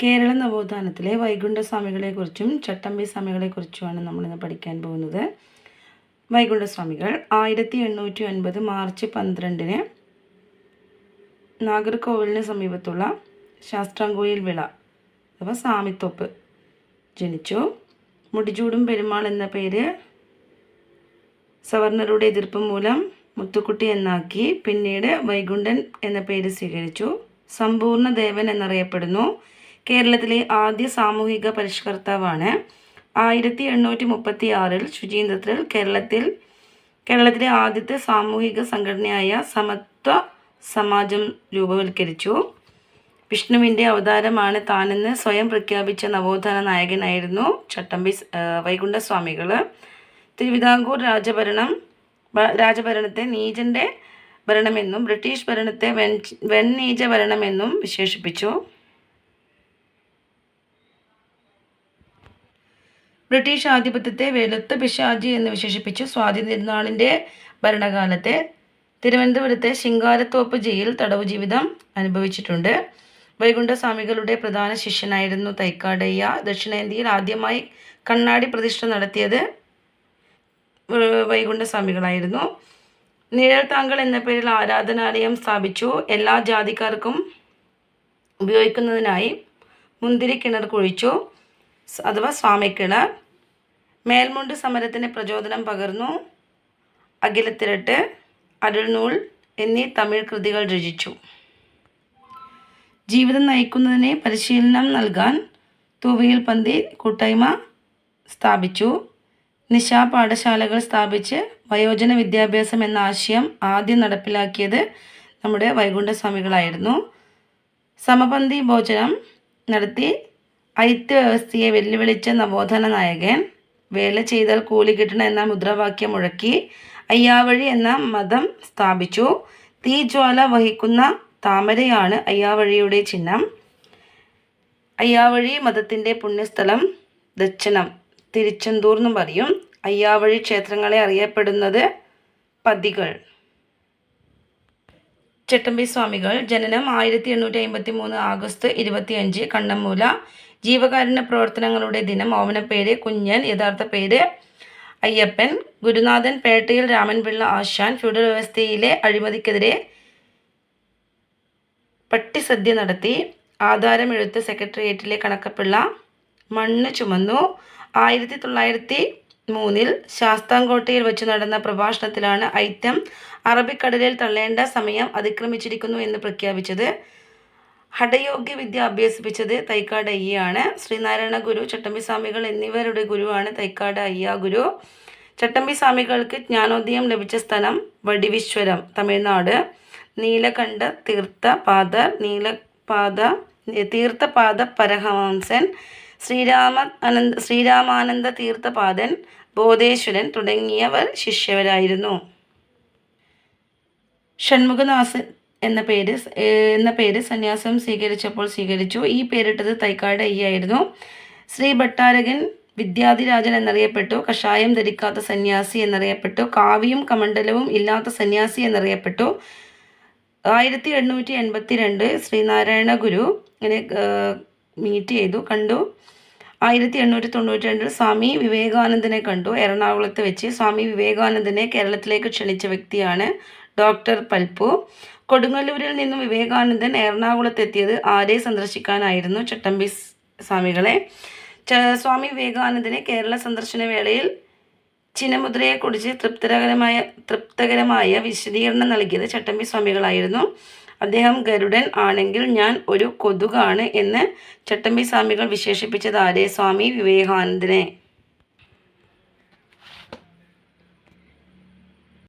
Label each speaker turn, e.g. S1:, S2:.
S1: കേരള നവോത്ഥാനത്തിലെ വൈകുണ്ഠ സ്വാമികളെക്കുറിച്ചും ചട്ടമ്പി സ്വാമികളെക്കുറിച്ചുമാണ് നമ്മളിന്ന് പഠിക്കാൻ പോകുന്നത്. വൈകുണ്ഠ സ്വാമികൾ ആയിരത്തി എണ്ണൂറ്റി ഒൻപത് മാർച്ച് പന്ത്രണ്ടിന് നാഗർകോവിലിന് സമീപത്തുള്ള ശാസ്ത്രാങ്കോയിൽ വിള അഥവാ സാമിത്തോപ്പ് ജനിച്ചു. മുടിചൂടും പെരുമാൾ എന്ന പേര് സവർണരുടെ എതിർപ്പ് മൂലം മുത്തുക്കുട്ടി എന്നാക്കി പിന്നീട് വൈകുണ്ഠൻ എന്ന പേര് സ്വീകരിച്ചു. സമ്പൂർണ ദേവൻ എന്നറിയപ്പെടുന്നു. കേരളത്തിലെ ആദ്യ സാമൂഹിക പരിഷ്കർത്താവാണ്. ആയിരത്തി എണ്ണൂറ്റി മുപ്പത്തി ആറിൽ ശുചീന്ദ്രത്തിൽ കേരളത്തിൽ കേരളത്തിലെ ആദ്യത്തെ സാമൂഹിക സംഘടനയായ സമത്വ സമാജം രൂപവൽക്കരിച്ചു. വിഷ്ണുവിന്റെ അവതാരമാണ് താനെന്ന് സ്വയം പ്രഖ്യാപിച്ച നവോത്ഥാന നായകനായിരുന്നു ചട്ടമ്പി വൈകുണ്ഠസ്വാമികൾ. തിരുവിതാംകൂർ രാജഭരണം രാജഭരണത്തെ നീചന്റെ ഭരണമെന്നും ബ്രിട്ടീഷ് ഭരണത്തെ വെൻ വെണ്ണീച ഭരണമെന്നും വിശേഷിപ്പിച്ചു. ബ്രിട്ടീഷ് ആധിപത്യത്തെ വെളുത്ത പിശാജി എന്ന് വിശേഷിപ്പിച്ചു. സ്വാതി തിരുനാളിന്റെ ഭരണകാലത്തെ തിരുവനന്തപുരത്തെ ശിങ്കാരത്തോപ്പ് ജയിൽ തടവു ജീവിതം അനുഭവിച്ചിട്ടുണ്ട്. വൈകുണ്ഠസ്വാമികളുടെ പ്രധാന ശിഷ്യനായിരുന്നു തൈക്കാടയ്യ. ദക്ഷിണേന്ത്യയിൽ ആദ്യമായി കണ്ണാടി പ്രതിഷ്ഠ നടത്തിയത് വൈകുണ്ഠസ്വാമികളായിരുന്നു. നിഴൽ താങ്കൾ എന്ന പേരിൽ ആരാധനാലയം സ്ഥാപിച്ചു. എല്ലാ ജാതിക്കാർക്കും ഉപയോഗിക്കുന്നതിനായി മുന്തിരി കിണർ കുഴിച്ചു. അഥവാ സ്വാമിക്കിണർ മേൽമുണ്ട് സമരത്തിന് പ്രചോദനം പകർന്നു. അഖിലത്തിരട്ട് അരുൾനൂൽ എന്നീ തമിഴ് കൃതികൾ രചിച്ചു. ജീവിതം നയിക്കുന്നതിന് പരിശീലനം നൽകാൻ തൂവയിൽ പന്തി കൂട്ടായ്മ സ്ഥാപിച്ചു. നിശാ പാഠശാലകൾ സ്ഥാപിച്ച് വയോജന വിദ്യാഭ്യാസം എന്ന ആശയം ആദ്യം നടപ്പിലാക്കിയത് നമ്മുടെ വൈകുണ്ഠസ്വാമികളായിരുന്നു. സമപന്തി ഭോജനം നടത്തി ഐത്യ വ്യവസ്ഥയെ വെല്ലുവിളിച്ച നവോത്ഥാന നായകൻ വേല ചെയ്താൽ കൂലി കിട്ടണം എന്ന മുദ്രാവാക്യം മുഴക്കി അയ്യാവഴി എന്ന മതം സ്ഥാപിച്ചു. തീജ്വാല വഹിക്കുന്ന താമരയാണ് അയ്യാവഴിയുടെ ചിഹ്നം. അയ്യാവഴി മതത്തിന്റെ പുണ്യസ്ഥലം ദക്ഷണം. തിരുച്ചെന്തൂർ എന്നും പറയും. അയ്യാവഴി ക്ഷേത്രങ്ങളെ അറിയപ്പെടുന്നത് പതികൾ. ചട്ടമ്പി സ്വാമികൾ ജനനം ആയിരത്തി എണ്ണൂറ്റി അമ്പത്തി മൂന്ന് ആഗസ്റ്റ് ഇരുപത്തിയഞ്ച് കണ്ണമ്മൂല ജീവകാരുണ്യ പ്രവർത്തനങ്ങളുടെ ദിനം ഓമനപ്പേര് കുഞ്ഞൻ യഥാർത്ഥ പേര് അയ്യപ്പൻ ഗുരുനാഥൻ പേട്ടയിൽ രാമൻപിള്ള ആശാൻ ഫ്യൂഡൽ വ്യവസ്ഥയിലെ അഴിമതിക്കെതിരെ പട്ടിസദ്യ നടത്തി ആധാരം എഴുത്ത് സെക്രട്ടേറിയറ്റിലെ കണക്കപ്പിള്ള മണ്ണ് ചുമന്നു. ആയിരത്തി തൊള്ളായിരത്തി മൂന്നിൽ ശാസ്താംകോട്ടയിൽ വെച്ച് നടന്ന പ്രഭാഷണത്തിലാണ് ഐറ്റം അറബിക്കടലിൽ തള്ളേണ്ട സമയം അതിക്രമിച്ചിരിക്കുന്നു എന്ന് പ്രഖ്യാപിച്ചത്. ഹഠയോഗ്യ വിദ്യ അഭ്യസിപ്പിച്ചത് തൈക്കാട് അയ്യാണ് ശ്രീനാരായണ ഗുരു ചട്ടമ്പി സ്വാമികൾ എന്നിവരുടെ ഗുരുവാണ് തൈക്കാട് അയ്യ ഗുരു. ചട്ടമ്പി സ്വാമികൾക്ക് ജ്ഞാനോദയം ലഭിച്ച സ്ഥലം വടിവിശ്വരം തമിഴ്നാട്. നീലകണ്ഠ തീർത്ഥപാദ നീലപാദ തീർത്ഥപാദ പരഹവംസൻ ശ്രീരാമ അനന്ത ശ്രീരാമാനന്ദ തീർത്ഥപാദൻ ബോധേശ്വരൻ തുടങ്ങിയവർ ശിഷ്യവരായിരുന്നു. ഷൺമുഖദാസൻ എന്ന പേര് എന്ന പേര് സന്യാസം സ്വീകരിച്ചപ്പോൾ സ്വീകരിച്ചു. ഈ പേരിട്ടത് തൈക്കാട് അയ്യായിരുന്നു. ശ്രീ ഭട്ടാരകൻ വിദ്യാധിരാജൻ എന്നറിയപ്പെട്ടു. കഷായം ധരിക്കാത്ത സന്യാസി എന്നറിയപ്പെട്ടു. കാവിയും കമണ്ഡലവും ഇല്ലാത്ത സന്യാസി എന്നറിയപ്പെട്ടു. ആയിരത്തി എണ്ണൂറ്റി എൺപത്തി രണ്ട് ശ്രീനാരായണ ഗുരു ഇങ്ങനെ മീറ്റ് ചെയ്തു കണ്ടു. ആയിരത്തി എണ്ണൂറ്റി തൊണ്ണൂറ്റി രണ്ടിൽ സ്വാമി വിവേകാനന്ദനെ കണ്ടു. എറണാകുളത്ത് വെച്ച് സ്വാമി വിവേകാനന്ദനെ കേരളത്തിലേക്ക് ക്ഷണിച്ച വ്യക്തിയാണ് ഡോക്ടർ പൽപ്പു. കൊടുങ്ങല്ലൂരിൽ നിന്നും വിവേകാനന്ദൻ എറണാകുളത്തെത്തിയത് ആരെ സന്ദർശിക്കാനായിരുന്നു ചട്ടമ്പി സ്വാമികളെ? സ്വാമി വിവേകാനന്ദനെ കേരള സന്ദർശന വേളയിൽ ചിനമുദ്രയെക്കുറിച്ച് തൃപ്തകരമായ തൃപ്തകരമായ വിശദീകരണം നൽകിയത് ചട്ടമ്പി സ്വാമികളായിരുന്നു. അദ്ദേഹം ഗരുഡൻ ആണെങ്കിൽ ഞാൻ ഒരു കൊതുകാണ് എന്ന് ചട്ടമ്പി സ്വാമികൾ വിശേഷിപ്പിച്ചത് ആരെ? സ്വാമി വിവേകാനന്ദനെ.